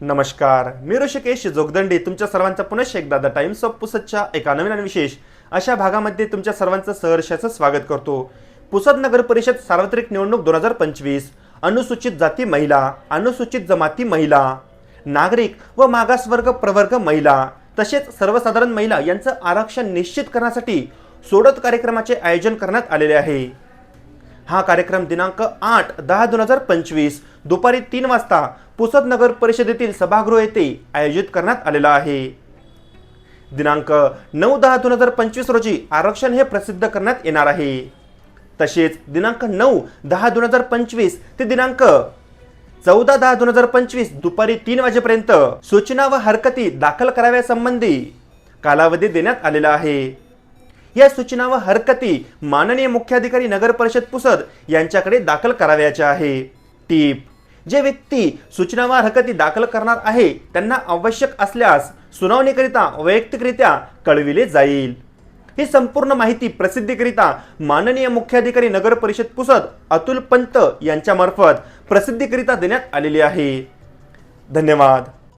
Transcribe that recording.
नमस्कार. मी ऋषिकेश जोगदंडी. तुमच्या सर्वांचं पुनश्च एकदा द टाइम्स ऑफ पुसदच्या एका नवीन आणि विशेष अशा भागामध्ये तुमच्या सर्वांचं सहर्षाचं स्वागत करतो. पुसद नगर परिषद सार्वत्रिक निवडणूक दोन हजार पंचवीस अनुसूचित जाती महिला अनुसूचित जमाती महिला नागरिक व मागासवर्ग प्रवर्ग महिला तसेच सर्वसाधारण महिला यांचं आरक्षण निश्चित करण्यासाठी सोडत कार्यक्रमाचे आयोजन करण्यात आलेले आहे. हा कार्यक्रम दिनांक आठ दहा दोन हजार पंचवीस दुपारी तीन वाजता पुसद नगर परिषदेतील सभागृह येथे आयोजित करण्यात आलेला आहे. दिनांक नऊ दहा दोन हजार पंचवीस रोजी आरक्षण हे प्रसिद्ध करण्यात येणार आहे. तसेच दिनांक नऊ दहा दोन हजार पंचवीस ते दिनांक चौदा दहा दोन हजार पंचवीस दुपारी तीन वाजेपर्यंत सूचना व हरकती दाखल कराव्यासंबंधी कालावधी देण्यात आलेला आहे. या सूचना व हरकती माननीय मुख्याधिकारी नगर परिषद पुसद यांच्याकडे दाखल करावयाच्या आहे. टीप जे व्यक्ती सूचनावार हरकती दाखल करणार आहे त्यांना आवश्यक असल्यास सुनावणीकरिता वैयक्तिकरित्या कळविले जाईल. ही संपूर्ण माहिती प्रसिद्धीकरिता माननीय मुख्याधिकारी नगर परिषद पुसद अतुल पंत यांच्यामार्फत प्रसिद्धीकरिता देण्यात आलेली आहे. धन्यवाद.